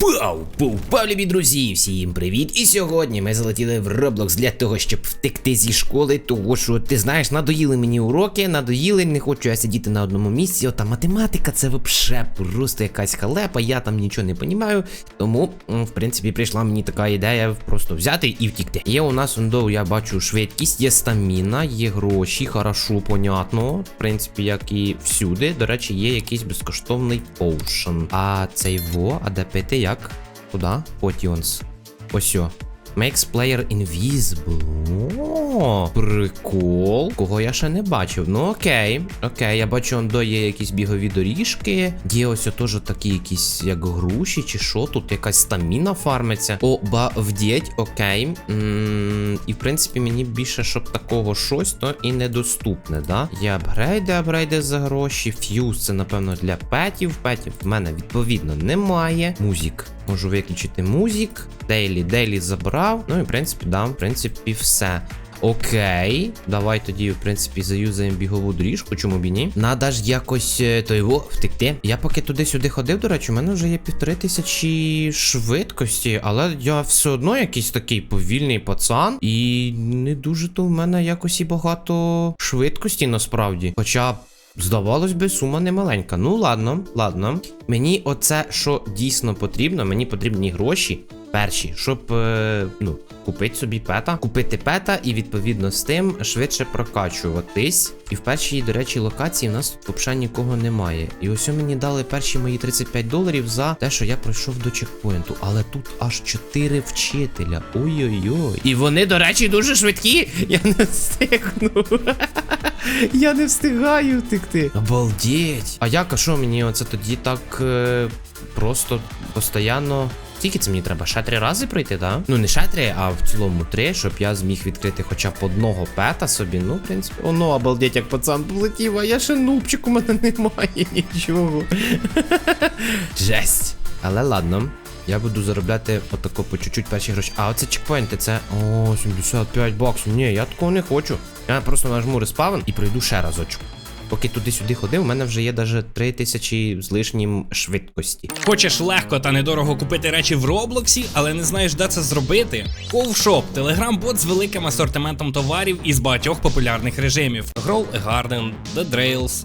Пау! Пау, любі друзі! Всім привіт! І сьогодні ми залетіли в Roblox для того, щоб втекти зі школи, того що ти знаєш, надоїли мені уроки, надоїли, не хочу я сидіти на одному місці. Ота математика це вообще просто якась халепа, я там нічого не понімаю. Тому, в принципі, прийшла мені така ідея просто взяти і втікти. Є у нас ондо, я бачу швидкість, є стаміна, є гроші, хорошо, понятно. В принципі, як і всюди. До речі, є якийсь безкоштовний поушен. А цей во, а де пити як? Куда? Potions. Ось. Makes player invisible. О, прикол. Кого я ще не бачив. Ну окей. Окей, я бачу, ондо є якісь бігові доріжки. Є ось теж такі якісь як груші, чи що. Тут якась стаміна фармиться. О, бавдєть, окей. м і в принципі мені більше, щоб такого щось, то і недоступне, да? Є апгрейди, апгрейди за гроші. Фьюз це, напевно, для петів. Петів в мене відповідно немає. Музік. Можу виключити музік. Дейлі, дейлі забрав. Ну і в принципі, да, в принципі, все. Окей, давай тоді, в принципі, заюзаємо бігову доріжку, чому б і ні. Надо ж якось той то його втекти. Я поки туди-сюди ходив, до речі, у мене вже є півтори тисячі швидкості, але я все одно якийсь такий повільний пацан. І не дуже то в мене якось і багато швидкості насправді. Хоча. Здавалось би, сума не маленька. Ну ладно, ладно. Мені оце, що дійсно потрібно, мені потрібні гроші. Перші, щоб е, ну, купити собі пета, купити пета і відповідно з тим швидше прокачуватись. І в першій, до речі, локації в нас тут взагалі нікого немає. І ось мені дали перші мої 35 доларів за те, що я пройшов до чекпоінту. Але тут аж 4 вчителя. Ой-ой-ой. І вони, до речі, дуже швидкі. Я не встигну. Я не встигаю втекти. Обалдеть. А як, а що мені оце тоді так е, просто постійно. Скільки це мені треба? Ще три рази пройти, да? Ну не ще три, а в цілому три, щоб я зміг відкрити хоча б одного пета собі. Ну, в принципі, оно, обалдеть, як пацан полетів, а я ще нубчик, у мене немає нічого. Жесть. Але ладно. Я буду заробляти отако по чуть-чуть перші гроші. А оце чекпоінти, це. О, 75 баксів. Ні, я такого не хочу. Я просто нажму респавн і пройду ще разочок. Поки туди-сюди ходив, у мене вже є даже 3000 з лишнім швидкості. Хочеш легко та недорого купити речі в Роблоксі, але не знаєш, де це зробити? Ковшоп телеграм-бот з великим асортиментом товарів із багатьох популярних режимів: Grow a Garden, The Drails,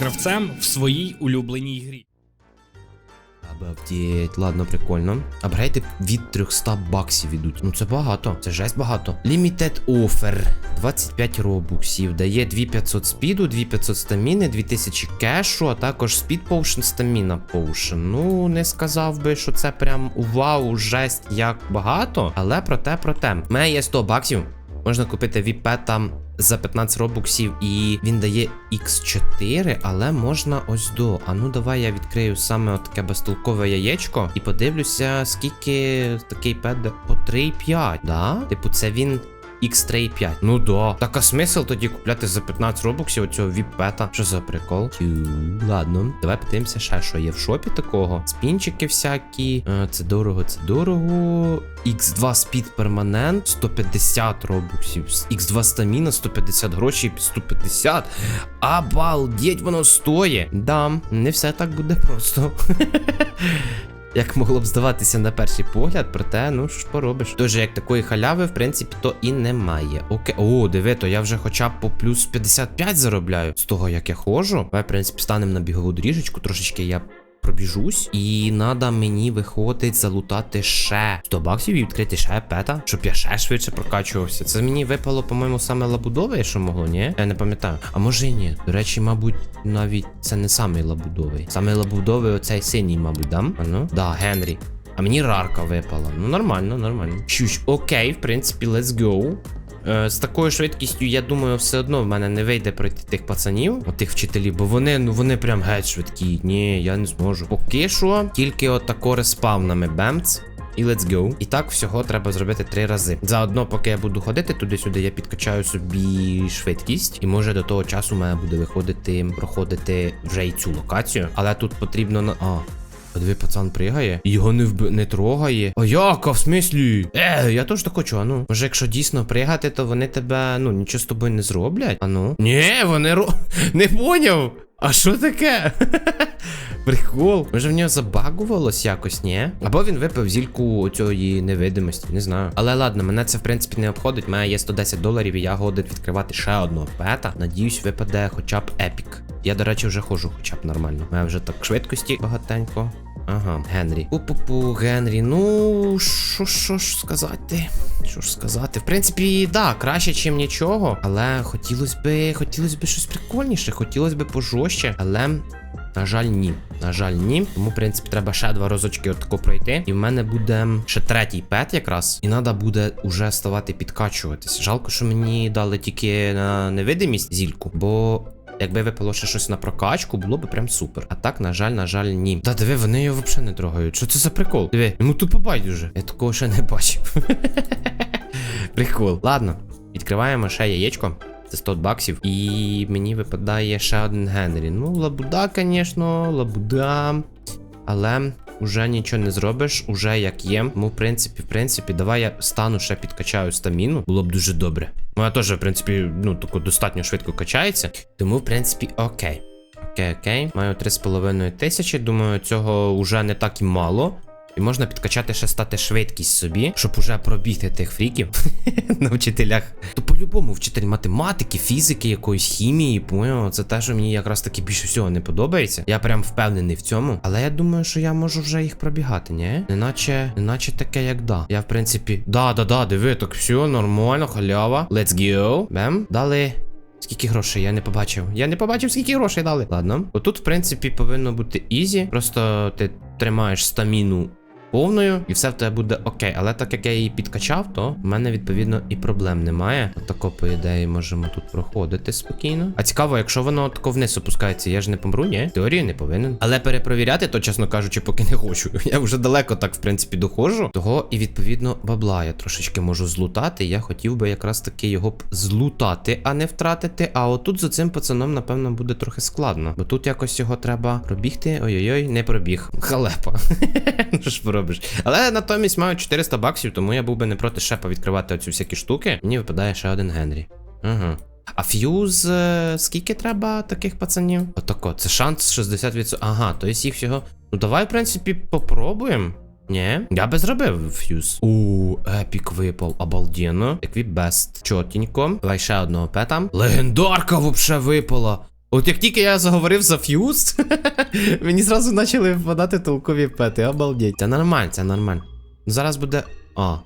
гравцем в своїй улюбленій грі. Обалдеть, ладно, прикольно. Апгрейди від 300 баксів ідуть. Ну це багато, це жесть багато. Limited offer. 25 робуксів. Дає 2500 спіду, 2500 стаміни, 2000 кешу, а також спід поушен, стаміна поушен. Ну, не сказав би, що це прям вау, жесть, як багато. Але проте, проте. У мене є 100 баксів. Можна купити віпета за 15 робуксів, і він дає X4, але можна ось до. А ну давай я відкрию саме таке безтолкове яєчко і подивлюся, скільки такий пед по 3,5. Да? Типу, це він. X3 5. Ну да. Так а смисл тоді купляти за 15 робоксів оцього віп-пета. Що за прикол? Тю, ладно. Давай подивимося ще, що є в шопі такого. Спінчики всякі. Е, це дорого, це дорого. X2 спід перманент 150 робоксів. X2 стаміна 150 грошей 150. Обалдеть, воно стоїть. Да, не все так буде просто. Як могло б здаватися на перший погляд, проте, ну що поробиш. Тож, як такої халяви, в принципі, то і немає. Окей. О, диви, то я вже хоча б по плюс 55 заробляю з того, як я ходжу. Давай, в принципі, станемо на бігову доріжечку, трошечки я. Пробіжусь, і треба мені виходить залутати ще 100 баксів і відкрити ще пета, щоб я ще швидше прокачувався. Це мені випало, по-моєму, саме лабудове, що могло, ні? Я не пам'ятаю. А може і ні. До речі, мабуть, навіть це не самий лабудовий. Саме лабудовий оцей синій, мабуть, дам? А ну? Да, Генрі. А мені рарка випала. Ну, нормально, нормально. Чуч, окей, в принципі, let's go. Е, з такою швидкістю, я думаю, все одно в мене не вийде пройти тих пацанів, отих вчителів, бо вони, ну вони прям геть швидкі. Ні, я не зможу. Поки що, тільки отако респавнами бемц. І let's go. І так всього треба зробити три рази. Заодно, поки я буду ходити туди-сюди, я підкачаю собі швидкість, і може до того часу мене буде виходити проходити вже і цю локацію. Але тут потрібно на. А. Подиви, пацан пригає, його не вб... не трогає. А як? А в смислі? Е, я теж так хочу, а ну. Може, якщо дійсно пригати, то вони тебе, ну, нічого з тобою не зроблять. А ну. Ні, вони ро. Не поняв. А що таке? Прикол. Може в нього забагувалось якось, ні? Або він випив зільку цієї невидимості, не знаю. Але ладно, мене це в принципі не обходить. Мене є 110 доларів, і я годен відкривати ще одного пета. Надіюсь, випаде хоча б епік. Я, до речі, вже ходжу хоча б нормально. У мене вже так швидкості багатенько. Ага, Генрі. Пу-пу-пу, Генрі. Ну, що що ж сказати? Що ж сказати? В принципі, да, краще, чим нічого. Але хотілося би, хотілося б щось прикольніше, хотілося б пожорстче, але. На жаль, ні. На жаль, ні. Тому, в принципі, треба ще два разочки отако пройти. І в мене буде ще третій пет якраз. І треба буде уже ставати підкачуватись. Жалко, що мені дали тільки на невидимість зільку, бо. Якби випало ще щось на прокачку, було б прям супер. А так, на жаль, на жаль, ні. Та диви, вони його взагалі не трогають. Що це за прикол? Диви, йому тупо байдуже. Я такого ще не бачив. Прикол. Ладно, відкриваємо ще яєчко. Це 100 баксів. І мені випадає ще один Генрі. Ну, лабуда, звісно, лабуда. Але уже нічого не зробиш, уже як є. Тому, в принципі, в принципі, давай я стану ще підкачаю стаміну. Було б дуже добре. Вона теж, в принципі, ну, тако достатньо швидко качається. Тому, в принципі, окей. Окей, окей. Маю 3,5 тисячі. Думаю, цього вже не так і мало. І можна підкачати ще стати швидкість собі, щоб уже пробігти тих фріків на вчителях. То по-любому вчитель математики, фізики, якоїсь хімії, поняв, це те, що мені якраз таки більше всього не подобається. Я прям впевнений в цьому. Але я думаю, що я можу вже їх пробігати, ні? Неначе, неначе таке, як да. Я, в принципі, да, да, да, диви, так все, нормально, халява. Let's go. Бем. Дали. Скільки грошей? Я не побачив. Я не побачив, скільки грошей дали. Ладно. Отут, в принципі, повинно бути ізі. Просто ти тримаєш стаміну повною, і все в тебе буде окей. Але так як я її підкачав, то в мене відповідно і проблем немає. Отако, по ідеї, можемо тут проходити спокійно. А цікаво, якщо воно тако вниз опускається, я ж не помру, ні? Теорії не повинен. Але перепровіряти, то чесно кажучи, поки не хочу. Я вже далеко так, в принципі, доходжу. Того і відповідно бабла я трошечки можу злутати. Я хотів би якраз таки його б злутати, а не втратити. А отут за цим пацаном, напевно, буде трохи складно. Бо тут якось його треба пробігти. Ой-ой-ой, не пробіг. Халепа. Ну ж поробиш? Але натомість маю 400 баксів, тому я був би не проти ще повідкривати оцю всякі штуки. Мені випадає ще один Генрі. Ага. А фьюз, е, скільки треба таких пацанів? Отако, це шанс 60%. Ага, то є їх всього. Ну давай, в принципі, попробуємо. Ні, я би зробив фьюз. У, епік випав, обалденно. Еквіп бест. Чотенько. Давай ще одного пета. Легендарка вообще випала. От як тільки я заговорив за фьюз, мені зразу почали випадати толкові пети, обалдеть. Це нормально, це нормально. Зараз буде. А.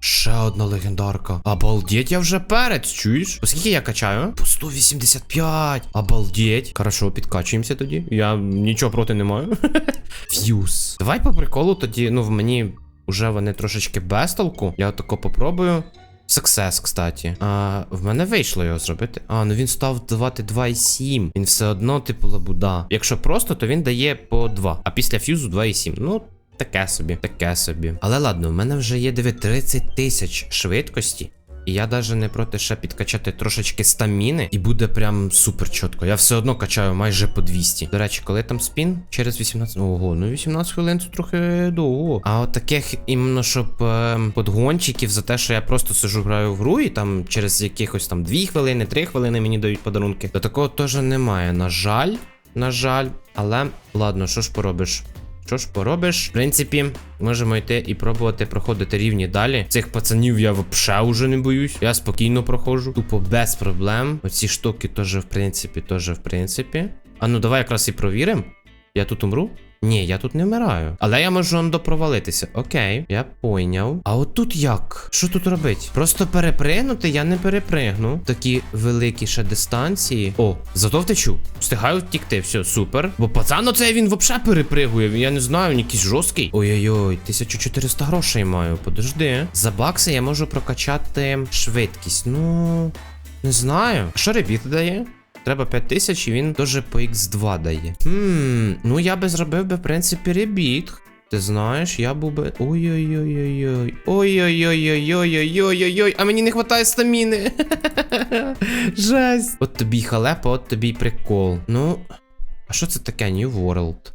Ще одна легендарка. Обалдеть, я вже перець, чуєш? Оскільки я качаю? По 185. Обалдеть. Хорошо, підкачуємося тоді. Я нічого проти не маю. Фьюз. Давай по приколу тоді, ну в мені вже вони трошечки без толку. Я отако попробую. Сексес, кстати. А в мене вийшло його зробити. А, ну він став давати 2,7. Він все одно, типу, лабуда. Якщо просто, то він дає по 2. А після фьюзу 2,7. Ну. Таке собі, таке собі. Але ладно, в мене вже є 9, 30 тисяч швидкості. І я навіть не проти ще підкачати трошечки стаміни, і буде прям супер чітко. Я все одно качаю майже по 200. До речі, коли там спін? Через 18. Ого, ну 18 хвилин це трохи довго. А от таких іменно щоб е, подгончиків за те, що я просто сижу граю в гру, і там через якихось там 2 хвилини, 3 хвилини мені дають подарунки. То такого теж немає. На жаль, на жаль. Але ладно, що ж поробиш? Що ж поробиш? В принципі, можемо йти і пробувати проходити рівні далі. Цих пацанів я взагалі вже не боюсь. Я спокійно проходжу. Тупо без проблем. Оці штуки теж, в принципі, теж, в принципі. А ну давай якраз і провіримо. Я тут умру. Ні, я тут не вмираю. Але я можу он допровалитися. Окей, я пойняв. А от тут як? Що тут робить? Просто перепригнути я не перепригну. Такі великі ще дистанції. О, зато втечу. Встигаю втікти, все, супер. Бо пацан оце він взагалі перепригує. Я не знаю, він якийсь жорсткий. Ой-ой-ой, 1400 грошей маю. Подожди. За бакси я можу прокачати швидкість. Ну. Не знаю. Що ребіт дає? Треба 5000 і він теж по X2 дає. Хм, ну я би зробив би, в принципі, ребіт. Ти знаєш, я був би. Ой-ой-ой-ой-ой. Ой-ой-ой-ой-ой-ой-ой-ой. А мені не вистачає стаміни. Жесть. От тобі халепа, от тобі прикол. Ну. А що це таке New World?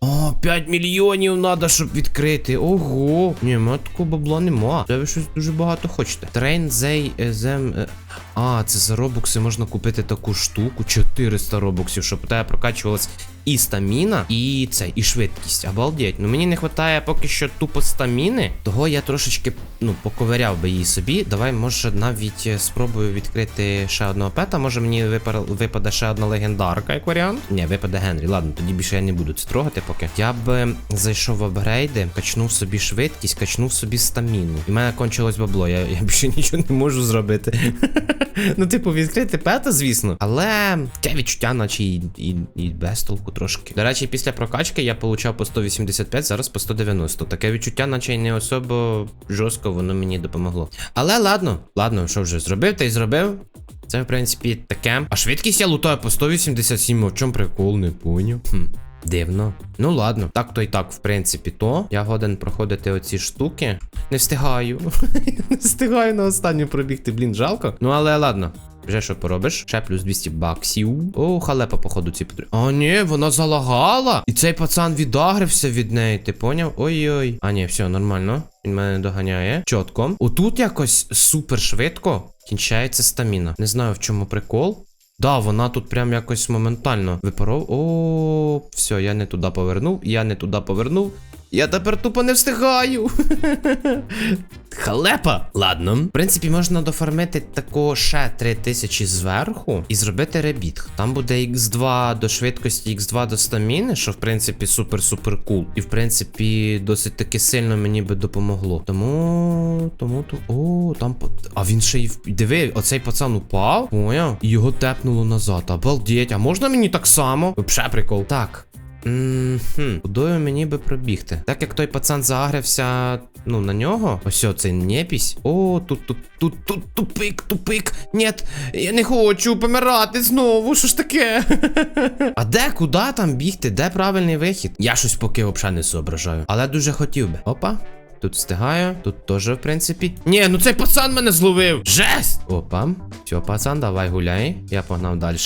О, 5 мільйонів треба, щоб відкрити. Ого. Ні, мене такого бабла нема. Це ви щось дуже багато хочете. Трейн they зем. е, А, це за робокси можна купити таку штуку. 400 робоксів, щоб тебе прокачувалась і стаміна, і це, і швидкість. Обалдеть. Ну мені не вистачає поки що тупо стаміни. Того я трошечки ну, поковиряв би її собі. Давай, може, навіть е, спробую відкрити ще одного пета. Може мені випаде ще одна легендарка, як варіант. Ні, випаде Генрі. Ладно, тоді більше я не буду це трогати поки. Я б зайшов в апгрейди, качнув собі швидкість, качнув собі стаміну. І в мене кончилось бабло. Я, я більше нічого не можу зробити. ну, типу, відкрити пета, звісно. Але таке відчуття, наче і, і, і без толку трошки. До речі, після прокачки я получав по 185, зараз по 190. Таке відчуття, наче не особо жорстко воно мені допомогло. Але ладно, ладно, що вже зробив, та й зробив. Це, в принципі, таке. А швидкість я лутаю по 187, в чому прикол, не поняв. Хм. Дивно. Ну ладно, так то і так, в принципі, то. Я годен проходити оці штуки. Не встигаю. не встигаю на останню пробігти, блін, жалко. Ну але ладно. Вже що поробиш? Ще плюс 200 баксів. О, халепа, походу, ці потрібні. А, ні, вона залагала. І цей пацан відагрився від неї, ти поняв? Ой-ой. А, ні, все, нормально. Він мене доганяє. Чітко. Отут якось супер швидко кінчається стаміна. Не знаю, в чому прикол. Да, вона тут прям якось моментально випаров. О, все, я не туди повернув, я не туди повернув. Я тепер тупо не встигаю. Халепа. Ладно. В принципі, можна дофармити такого ще 3000 зверху і зробити ребіт. Там буде X2 до швидкості, X2 до стаміни, що в принципі супер-супер кул. І в принципі, досить таки сильно мені би допомогло. Тому. Тому то. О, там. А він ще й. Диви, оцей пацан упав. Поняв? І його тепнуло назад. Обалдеть, а можна мені так само? Вообще прикол. Так. Мгм. Кудою мені би пробігти. Так як той пацан заагрився, ну, на нього. Ось цей непісь. О, тут, тут, тут, тут, тупик, тупик. Нєт, я не хочу помирати знову. Що ж таке? а де, куди там бігти? Де правильний вихід? Я щось поки взагалі не соображаю. Але дуже хотів би. Опа. Тут встигаю, тут теж, в принципі. Ні, ну цей пацан мене зловив. Жесть! Опа. Все, пацан, давай гуляй. Я погнав далі.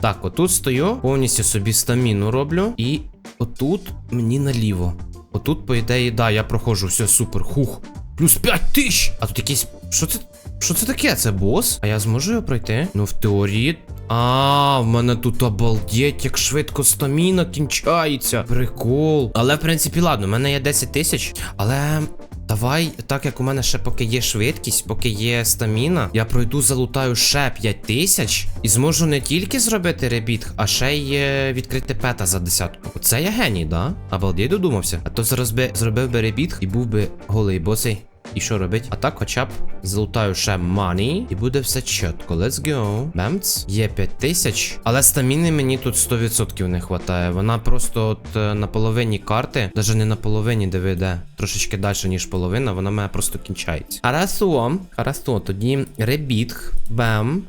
Так, отут стою, повністю собі стаміну роблю. І отут мені наліво. Отут, по ідеї, да, я проходжу, все супер. Хух. Плюс 5 тисяч! А тут якийсь. Що це? Що це таке? Це бос? А я зможу його пройти? Ну, в теорії. А, в мене тут обалдеть, як швидко стаміна кінчається. Прикол. Але, в принципі, ладно, в мене є 10 тисяч. Але. Давай, так як у мене ще поки є швидкість, поки є стаміна, я пройду, залутаю ще 5 тисяч і зможу не тільки зробити ребіт, а ще й е, відкрити пета за десятку. Оце я геній, да? Обалдеть додумався. А то зараз би зробив би ребіт і був би голий босий. І що робить? А так, хоча б залутаю ще мані, і буде все чітко. Let's go. Бемц. Є 5 тисяч. Але стаміни мені тут 100% не вистачає. Вона просто от е, на половині карти, навіть не на половині, де ви йде, трошечки далі, ніж половина, вона мене просто кінчається. Арасо, Арасо, тоді ребіт. Бем.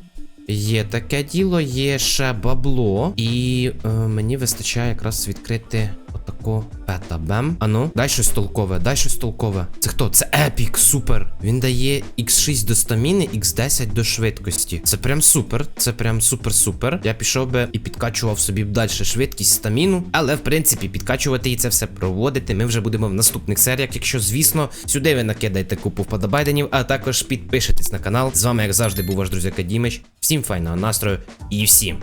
Є таке діло, є ще бабло, і е, мені вистачає якраз відкрити отако пета бем. Ану, дай щось толкове, дай щось толкове. Це хто? Це епік, супер. Він дає X6 до стаміни, X10 до швидкості. Це прям супер. Це прям супер-супер. Я пішов би і підкачував собі далі швидкість стаміну. Але в принципі, підкачувати і це все проводити. Ми вже будемо в наступних серіях. Якщо, звісно, сюди ви накидаєте купу вподобайденів, а також підпишетесь на канал. З вами, як завжди, був ваш друзяка Дімич. Всім файного настрою і всім